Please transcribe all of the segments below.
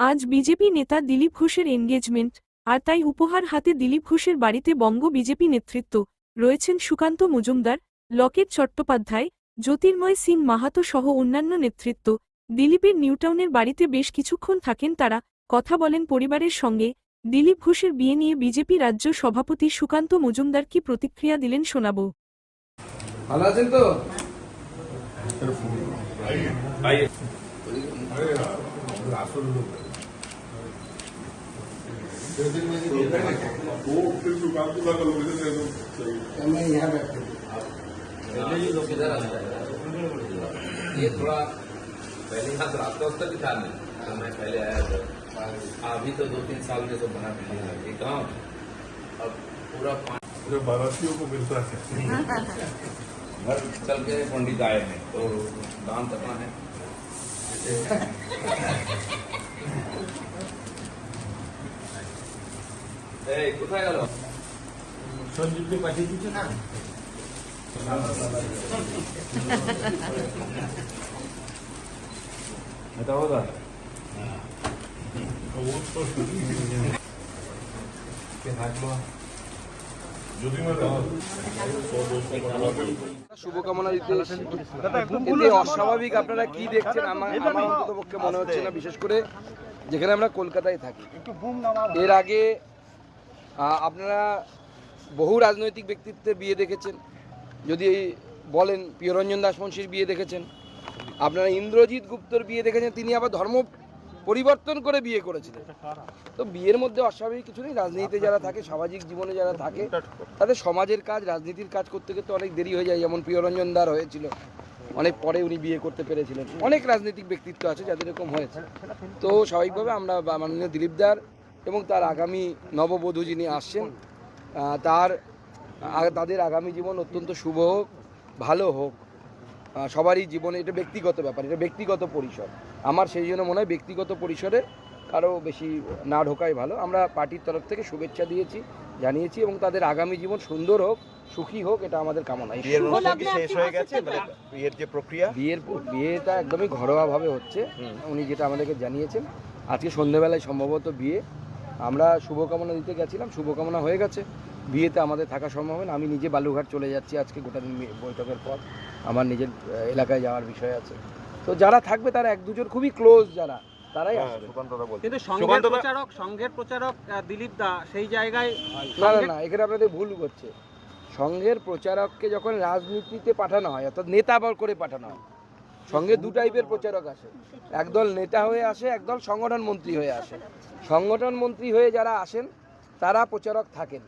আজ বিজেপি নেতা দিলীপ ঘোষের এনগেজমেন্ট আর তাই উপহার হাতে দিলীপ ঘোষের বাড়িতে বঙ্গ বিজেপি নেতৃত্ব রয়েছেন সুকান্ত মজুমদার লকেট চট্টোপাধ্যায় জ্যোতির্ময় সিং মাহাতো সহ অন্যান্য নেতৃত্ব দিলীপের নিউটাউনের বাড়িতে বেশ কিছুক্ষণ থাকেন তারা কথা বলেন পরিবারের সঙ্গে দিলীপ ঘোষের বিয়ে নিয়ে বিজেপি রাজ্য সভাপতি সুকান্ত মজুমদার কি প্রতিক্রিয়া দিলেন শোনাব ভালো আছেন তো मैं यहाँ बैठते ये थोड़ा पहले यहाँ तो रास्ता वास्ता भी था नहीं। तो मैं पहले आया था। अभी तो दो तीन साल में तो बना बिल्डिंग है। ये गाँव अब पूरा पूरे बारातियों को मिलता है। घर चल के पंडित आए हैं। तो दाम कितना है? এই কোথায় গেল? সঞ্জীবকে পাঠিয়ে দিচ্ছে না? এটা ওরা কে থাকল? যদি শুভকামনা দিতে। এতে অস্বাভাবিক আপনারা কি দেখছেন? আমার আমার অন্তত পক্ষে মনে হচ্ছে না বিশেষ করে যেখানে আমরা কলকাতায় থাকি। এর আগে আপনারা বহু রাজনৈতিক ব্যক্তিত্বের বিয়ে দেখেছেন। যদি বলেন প্রিয়রঞ্জন দাস মুন্সির বিয়ে দেখেছেন, আপনারা ইন্দ্রজিৎ গুপ্তর বিয়ে দেখেছেন, তিনি আবার ধর্ম পরিবর্তন করে বিয়ে করেছিলেন। তো বিয়ের মধ্যে অস্বাভাবিক কিছু নেই, রাজনীতিতে যারা থাকে, সামাজিক জীবনে যারা থাকে, তাদের সমাজের কাজ, রাজনীতির কাজ করতে করতে অনেক দেরি হয়ে যায়। যেমন প্রিয়রঞ্জন দার হয়েছিল, অনেক পরে উনি বিয়ে করতে পেরেছিলেন। অনেক রাজনৈতিক ব্যক্তিত্ব আছে যাদের এরকম হয়েছে। তো স্বাভাবিকভাবে আমরা মাননীয় দিলীপ দার এবং তার আগামী নববধূ যিনি আসছেন তার তাদের আগামী জীবন অত্যন্ত শুভ হোক ভালো হোক। সবারই জীবনে এটা ব্যক্তিগত ব্যাপার এটা ব্যক্তিগত পরিসর। আমার সেই জন্য মনে হয় ব্যক্তিগত পরিসরে কারও বেশি না ঢোকাই ভালো। আমরা পার্টির তরফ থেকে শুভেচ্ছা দিয়েছি জানিয়েছি এবং তাদের আগামী জীবন সুন্দর হোক সুখী হোক এটা আমাদের কামনা। বিয়ের শেষ হয়ে গেছে? মানে বিয়ের যে প্রক্রিয়া? বিয়ের বিয়েটা একদমই ঘরোয়াভাবে হচ্ছে। উনি যেটা আমাদেরকে জানিয়েছেন আজকে সন্ধ্যেবেলায় সম্ভবত বিয়ে। আমরা শুভকামনা দিতে গেছিলাম শুভকামনা হয়ে গেছে। বিয়েতে আমাদের থাকা সম্ভব হয় না। আমি নিজে বালুঘাট চলে যাচ্ছি আজকে গোটা দিন বৈঠকের পর। আমার নিজের এলাকায় যাওয়ার বিষয় আছে। তো যারা থাকবে তারা এক দুজন খুবই ক্লোজ যারা তারাই হ্যাঁ, কিন্তু সংঘের প্রচারক সংঘের প্রচারক দিলীপ দা সেই জায়গায় না না না এখানে আপনাদের ভুল হচ্ছে। সংঘের প্রচারককে যখন রাজনীতিতে পাঠানো হয় অর্থাৎ নেতা বল করে পাঠানো হয় সঙ্গে দু টাইপের প্রচারক আসে। একদল নেতা হয়ে আসে, একদল সংগঠন মন্ত্রী হয়ে আসে। সংগঠন মন্ত্রী হয়ে যারা আসেন, তারা প্রচারক থাকেন।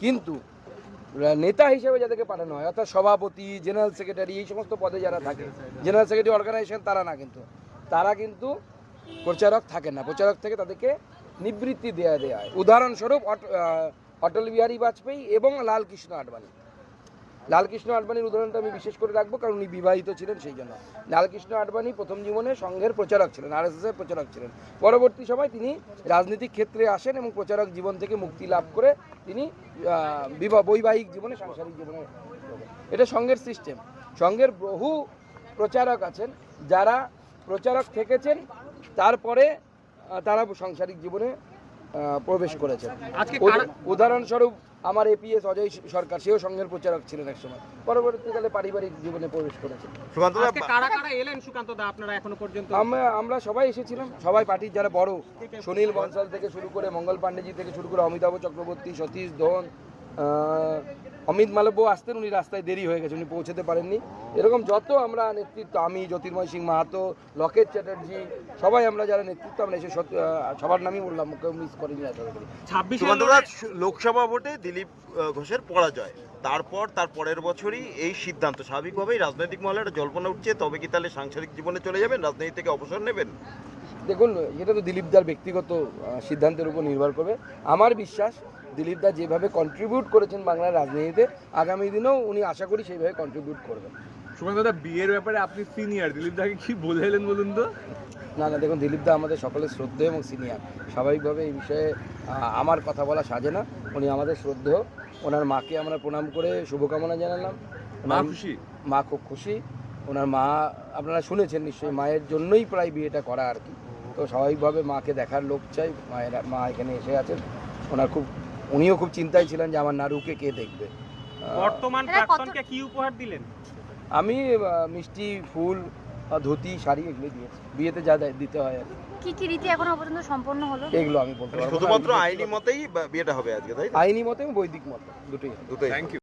কিন্তু নেতা হিসেবে যাদেরকে পাঠানো হয়, অর্থাৎ সভাপতি জেনারেল সেক্রেটারি এই সমস্ত পদে যারা থাকে জেনারেল সেক্রেটারি অর্গানাইজেশন তারা না কিন্তু। তারা কিন্তু প্রচারক থাকেন না। প্রচারক থেকে তাদেরকে নিবৃত্তি দেওয়া দেওয়া হয়। উদাহরণস্বরূপ অটল বিহারী বাজপেয়ী এবং লালকৃষ্ণ আডবাণী। লালকৃষ্ণ আডবাণীর উদাহরণটা আমি বিশেষ করে রাখব কারণ উনি বিবাহিত ছিলেন সেই জন্য। লালকৃষ্ণ আডবাণী প্রথম জীবনে সংঘের প্রচারক ছিলেন আর এর প্রচারক ছিলেন। পরবর্তী সময় তিনি রাজনৈতিক ক্ষেত্রে আসেন এবং প্রচারক জীবন থেকে মুক্তি লাভ করে তিনি বিবাহ বৈবাহিক জীবনে সাংসারিক জীবনে এটা সংঘের সিস্টেম সংঘের বহু প্রচারক আছেন যারা প্রচারক থেকেছেন তারপরে তারা সাংসারিক জীবনে প্রবেশ করেছেন। আজকে উদাহরণস্বরূপ আমার এপিএস অজয় সরকার সেও সংঘের প্রচারক ছিলেন এক সময়। পরবর্তীকালে পারিবারিক জীবনে প্রবেশ করেছেন সুকান্ত দা আজকে কারা কারা এলেন সুকান্ত দা আপনারা এখনও পর্যন্ত? আমরা আমরা সবাই এসেছিলাম সবাই পার্টির যারা বড় সুনীল বনসাল থেকে শুরু করে মঙ্গল পাণ্ডেজি থেকে শুরু করে অমিতাভ চক্রবর্তী সতীশ ধন অমিত মালব্য আসতেন উনি রাস্তায় দেরি হয়ে গেছে উনি পৌঁছতে পারেননি। এরকম যত আমরা নেতৃত্ব আমি জ্যোতির্ময় সিং মাহাতো লকেট চ্যাটার্জি সবাই আমরা যারা নেতৃত্ব আমরা এসে সবার নামই বললাম কেউ মিস করিনি আশা করি। ছাব্বিশে লোকসভা ভোটে দিলীপ ঘোষের পরাজয়। তারপর তার পরের বছরই এই সিদ্ধান্ত। স্বাভাবিকভাবেই রাজনৈতিক মহলে একটা জল্পনা উঠছে তবে কি তাহলে সাংসারিক জীবনে চলে যাবেন? রাজনীতি থেকে অবসর নেবেন? দেখুন এটা তো দিলীপ দার ব্যক্তিগত সিদ্ধান্তের উপর নির্ভর করবে। আমার বিশ্বাস দিলীপ দা যেভাবে কন্ট্রিবিউট করেছেন বাংলার রাজনীতিতে আগামী দিনেও উনি আশা করি সেইভাবে কন্ট্রিবিউট করবেন। সুকান্ত দা বিয়ের ব্যাপারে আপনি সিনিয়র দিলীপ দাকে কি বোঝাইলেন বলুন তো? না না দেখুন দিলীপ দা আমাদের সকলের শ্রদ্ধেয় এবং সিনিয়র স্বাভাবিকভাবে এই বিষয়ে আমার কথা বলা সাজে না। উনি আমাদের শ্রদ্ধেয়। ওনার মাকে আমরা প্রণাম করে শুভকামনা জানালাম। মা খুশি? মা খুব খুশি। ওনার মা আপনারা শুনেছেন নিশ্চয়ই মায়ের জন্যই প্রায় বিয়েটা করা আর কি। তো স্বাভাবিকভাবে মাকে দেখার লোক চাই। মায়ের মা এখানে এসে আছেন। ওনার খুব উনিও খুব চিন্তায় ছিলেন যে আমার নারুকে কে দেখবে। বর্তমান প্রাক্তনকে কি উপহার দিলেন? আমি মিষ্টি ফুল ধুতি শাড়ি এগুলো দিয়েছি। বিয়েতে যা দেয়- দিতে হয় আর কি। কি কি রীতি এখনও পর্যন্ত সম্পন্ন হলো? এগুলো আমি বলতে পারব শুধুমাত্র আইনি মতেই বিয়েটা হবে আজকে তাই আইনি মতে বৈদিক মতে দুটোই দুটোই থ্যাংক ইউ